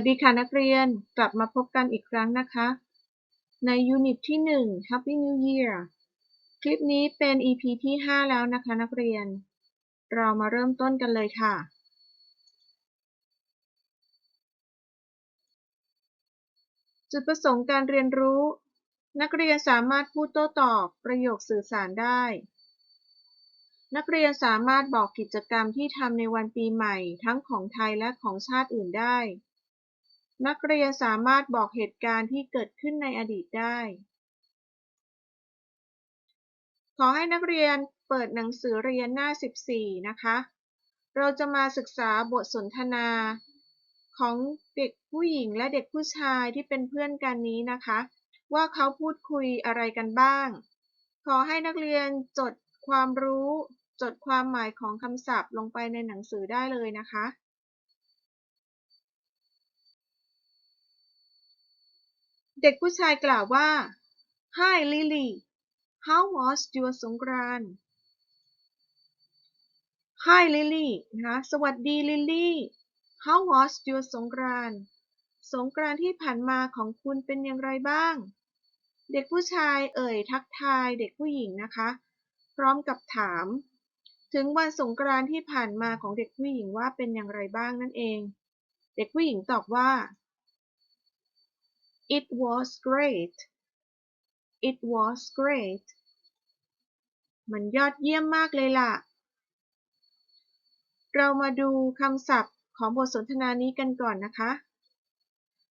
วัสดีค่ะนักเรียนกลับมาพบกันอีกครั้งนะคะ ในยูนิตที่ 1 Happy New Year คลิปนี้เป็น EP ที่ 5 แล้วนะคะนักเรียน เรามาเริ่มต้นกันเลยค่ะ จุดประสงค์การเรียนรู้ นักเรียนสามารถพูดโต้ตอบประโยคสื่อสารได้ นักเรียนสามารถบอกกิจกรรมที่ทำในวันปีใหม่ ทั้งของไทยและของชาติอื่นได้ นักเรียนสามารถบอกเหตุการณ์ที่เกิดขึ้นในอดีตได้ ขอให้นักเรียนเปิดหนังสือเรียนหน้า 14 นะคะ เราจะมาศึกษาบทสนทนา ของเด็กผู้หญิงและเด็กผู้ชายที่เป็นเพื่อนกันนี้นะคะ ว่าเขาพูดคุยอะไรกันบ้าง ขอให้นักเรียนจดความรู้ จดความหมายของคำศัพท์ลงไปในหนังสือได้เลยนะคะ เด็กผู้ชายกล่าวว่า Hi Lily how was your สงกรานต์ Hi Lily นะคะสวัสดีลิลลี่ how was your สงกรานต์สงกรานต์ที่ผ่านมาของคุณเป็นอย่างไรบ้าง เด็กผู้ชายเอ่ยทักทายเด็กผู้หญิงนะคะ พร้อมกับถาม ถึงวันสงกรานต์ที่ผ่านมาของเด็กผู้หญิงว่าเป็นอย่างไรบ้างนั่นเอง เด็กผู้หญิงตอบว่า It was great. It was great. มันยอดเยี่ยมมากเลยล่ะ เรามาดูคำศัพท์ของบทสนทนานี้กันก่อนนะคะ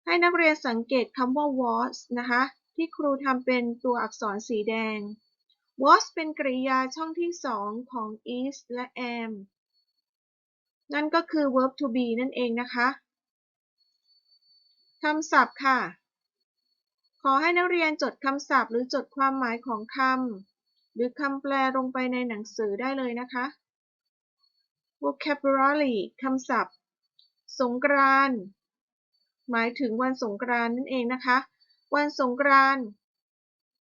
ให้นักเรียนสังเกตคำว่า was นะคะ ที่ครูทำเป็นตัวอักษรสีแดง was เป็นกริยาช่องที่สองของ is และ am นั่นก็คือ verb to be นั่นเองนะคะ คำศัพท์ค่ะ อให้นักเรียนจดคำศัพท์ หรือจดความหมายของคำหรือคำแปลลงไปในหนังสือได้เลยนะคะ vocabulary คำศัพท์ สงกรานต์หมายถึงวันสงกรานต์นั่นเองนะคะ วันสงกรานต์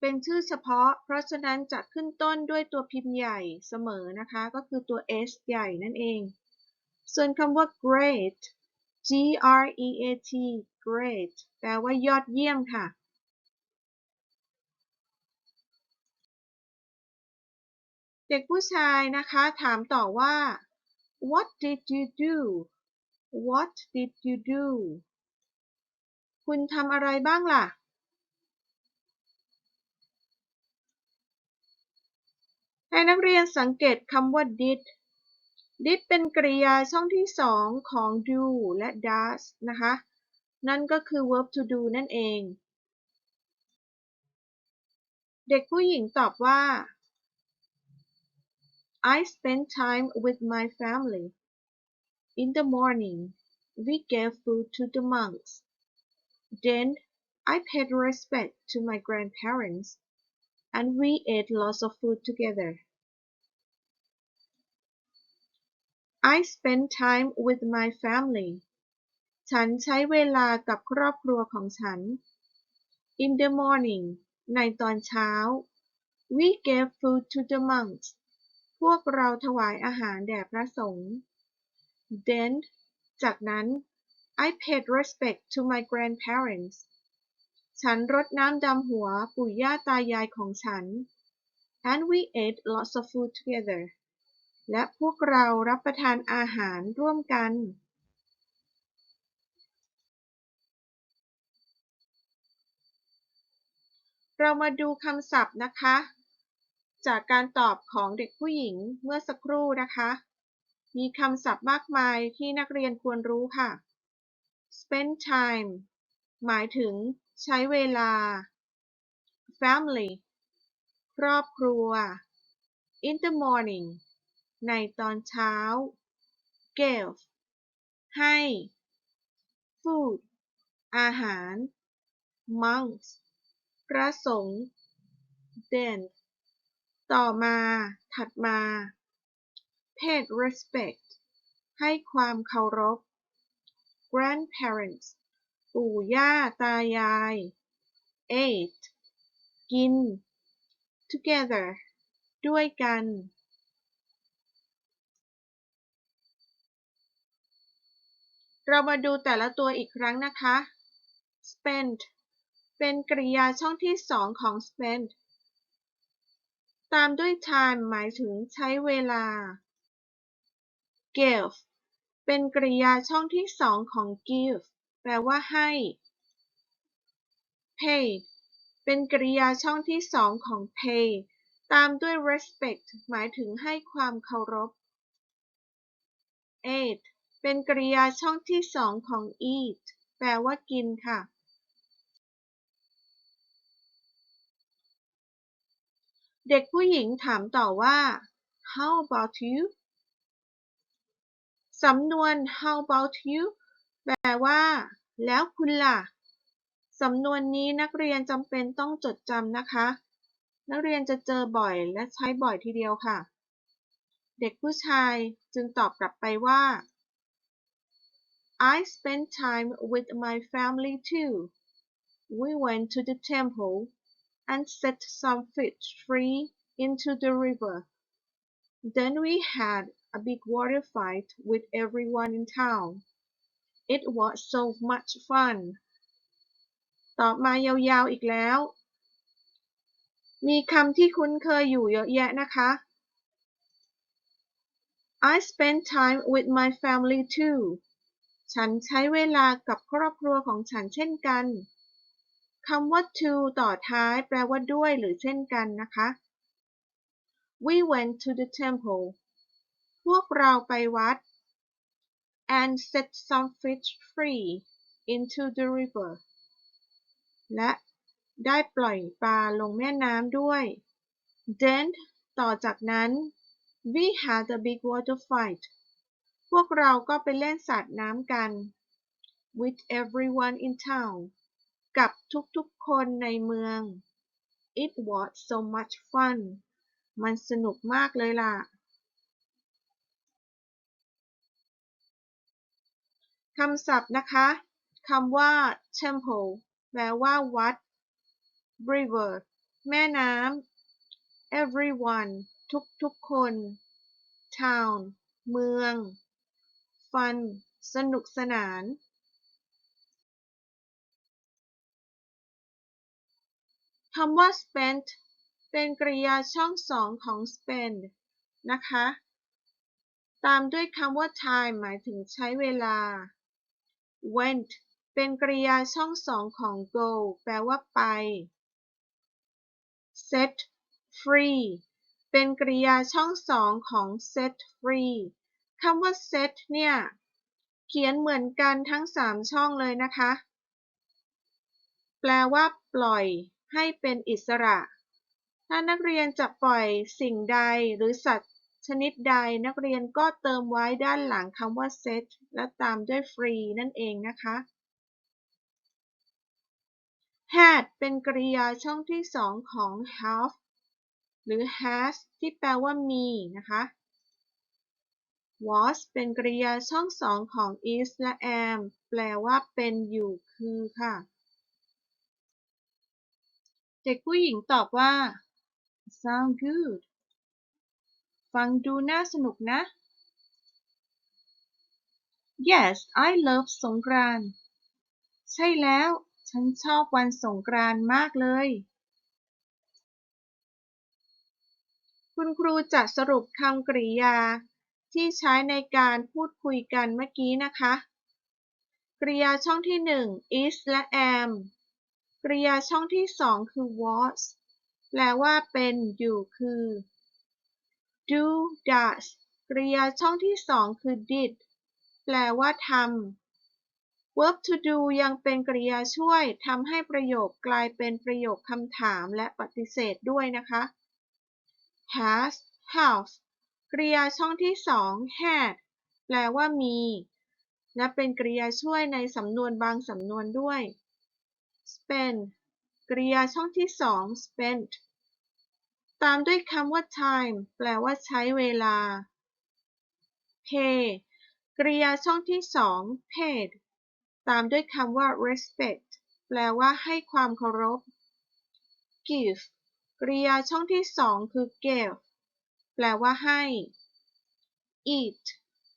เป็นชื่อเฉพาะ เพราะฉะนั้นจะขึ้นต้นด้วยตัวพิมพ์ใหญ่เสมอนะคะ ก็คือตัว S ใหญ่นั่นเอง ส่วนคำว่า great G R E A T great แปลว่ายอดเยี่ยมค่ะ เด็กผู้ชายนะคะถามต่อว่า what did you do what did you do คุณทำอะไรบ้างล่ะ ให้นักเรียนสังเกตคำว่า did did เป็นกริยาช่องที่สองของ do และ does นะคะ นั่นก็คือ verb to do นั่นเอง เด็กผู้หญิงตอบว่า I spent time with my family. In the morning, we gave food to the monks. Then I paid respect to my grandparents, and we ate lots of food together. I spent time with my family. ฉันใช้เวลากับครอบครัวของฉัน In the morning ในตอนเช้า we gave food to the monks พวกเราถวายอาหารแด่พระสงฆ์ Then จากนั้น I paid respect to my grandparents ฉันรดน้ำดำหัวปู่ย่าตายายของฉัน and we ate lots of food together และพวกเรารับประทานอาหารร่วมกัน เรามาดูคำศัพท์นะคะ จากการตอบของเด็กผู้หญิงเมื่อสักครู่นะคะ มีคำศัพท์มากมายที่นักเรียนควรรู้ค่ะ spend time หมายถึงใช้เวลา family ครอบครัว in the morning ในตอนเช้า give ให้ food อาหาร monks พระสงฆ์ then ต่อมา ถัดมา paid respect ให้ความเคารพ grandparents ปู่ย่าตายาย ate กิน together ด้วยกัน เรามาดูแต่ละตัวอีกครั้งนะคะ spend เป็นกริยาช่องที่สองของ spend ตามด้วย time หมายถึงใช้เวลา give เป็นกริยาช่องที่สองของ give แปลว่าให้ pay เป็นกริยาช่องที่สองของ pay ตามด้วย respect หมายถึงให้ความเคารพ eat เป็นกริยาช่องที่สองของ eat แปลว่ากินค่ะ เด็กผู้หญิงถามต่อว่า how about you สำนวน how about you แปลว่า แล้วคุณล่ะ สำนวนนี้นักเรียนจำเป็นต้องจดจำนะคะ นักเรียนจะเจอบ่อยและใช้บ่อยทีเดียวค่ะ เด็กผู้ชายจึงตอบกลับไปว่า I spent time with my family too. We went to the temple and set some fish free into the river. Then we had a big water fight with everyone in town. It was so much fun. ตอบมายาวๆอีกแล้ว มีคำที่คุ้นเคยอยู่เยอะแยะนะคะ I spent time with my family too. ฉันใช้เวลากับครอบครัวของฉันเช่นกัน คำว่า to ต่อท้าย แปลว่าด้วยหรือเช่นกันนะคะ We went to the temple พวกเราไปวัด and set some fish free into the river และได้ปล่อยปลาลงแม่น้ำด้วย Then ต่อจากนั้น we had a big water fight พวกเราก็ไปเล่นสาดน้ำกัน with everyone in town กับทุกๆคนในเมือง It was so much fun มันสนุกมากเลยล่ะ คำศัพท์นะคะคำว่า temple แปลว่าวัด river แม่น้ำ everyone ทุกๆคน town เมือง fun สนุกสนาน คำว่า spent เป็นกริยาช่องสองของ spend นะคะ ตามด้วยคำว่า time หมายถึงใช้เวลา went เป็นกริยาช่องสองของ go แปลว่าไป set free เป็นกริยาช่องสองของ set free คำว่า set เนี่ย เขียนเหมือนกันทั้งสามช่องเลยนะคะ แปลว่า ปล่อย ให้เป็นอิสระ ถ้านักเรียนจะปล่อยสิ่งใดหรือสัตว์ชนิดใดนักเรียนก็เติมไว้ด้านหลังคำว่า set และตามด้วย free นั่นเองนะคะ had เป็นกริยาช่องที่สองของ have หรือ has ที่แปลว่ามีนะคะ was เป็นกริยาช่องสองของ is และ am แปลว่าเป็นอยู่คือค่ะ เด็กผู้หญิงตอบว่า sound good ฟังดูน่าสนุกนะ yes I love สงกรานต์ใช่แล้ว ฉันชอบวันสงกรานต์มากเลย คุณครูจะสรุปคำกริยาที่ใช้ในการพูดคุยกันเมื่อกี้นะคะ กริยาช่องที่ 1 is และ am กริยาช่องที่2คือ was แปลว่าเป็นอยู่คือ do does กริยาช่องที่2คือ did แปลว่าทำ verb to do ยังเป็นกริยาช่วยทำให้ประโยคกลายเป็นประโยคคำถามและปฏิเสธด้วยนะคะ has have กริยาช่องที่2 had แปลว่ามี และเป็นกริยาช่วยในสำนวนบางสำนวนด้วย spend กริยาช่องที่2 spent ตามด้วยคำว่า time แปลว่าใช้เวลา pay กริยาช่องที่2 paid ตามด้วยคำว่า respect แปลว่าให้ความเคารพ give กริยาช่องที่2คือ gave แปลว่าให้ eat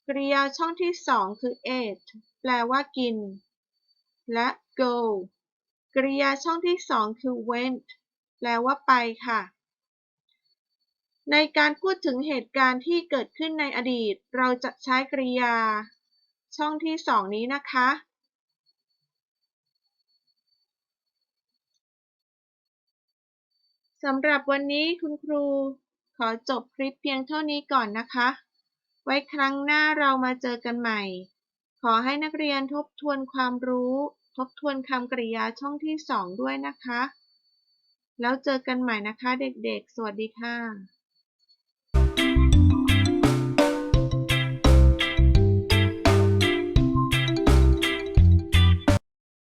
กริยาช่องที่2คือ ate แปลว่ากิน และ go กริยาช่องที่สองคือ went แปลว่าไปค่ะ ในการพูดถึงเหตุการณ์ที่เกิดขึ้นในอดีต เราจะใช้กริยา ช่องที่สองนี้นะคะ สำหรับวันนี้คุณครู ขอจบคลิปเพียงเท่านี้ก่อนนะคะ ไว้ครั้งหน้าเรามาเจอกันใหม่ ขอให้นักเรียนทบทวนความรู้ ทบทวนคำกริยาช่องที่สองด้วยนะคะ แล้วเจอกันใหม่นะคะเด็กๆ สวัสดีค่ะ